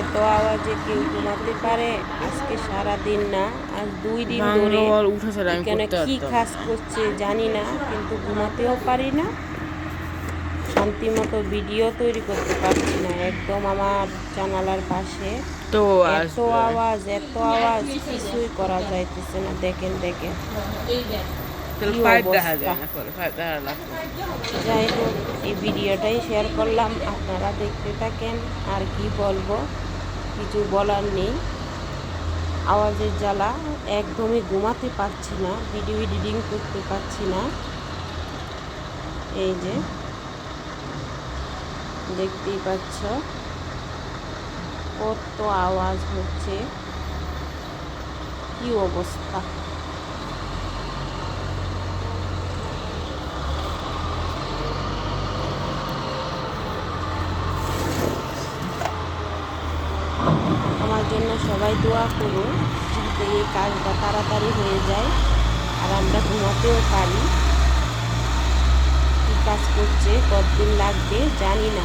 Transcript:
এত আওয়াজে কেউ ঘুমাতে পারে? আজকে সারা দিন না আজ দুই দিন ধরে করতে কি কাজ করছে জানি না কিন্তু ঘুমাতেও পারি না। শান্তি মতো ভিডিও তৈরি করতে পারছি না একদম আমার জানালার পাশে। তো এত আওয়াজ এত আওয়াজ কিছুই করা যাইতেছে না দেখেন দেখেন। যাই হোক এই ভিডিওটাই শেয়ার করলাম আপনারা দেখতে থাকেন আর কি বলব? কিছু বলার নেই। আওয়াজের জ্বালা একদমই ঘুমাতে পারছি না ভিডিও এডিটিং করতে পারছি না। এই যে, দেখতেই পাচ্ছ, কত আওয়াজ হচ্ছে। কি অবস্থা আমার জন্য সবাই দোয়া করুন যাতে এই কাজটা তাড়াতাড়ি হয়ে যায় আর আমরা ঘুমাতেও পারি। কী কাজ করছে, কতদিন লাগবে জানি না।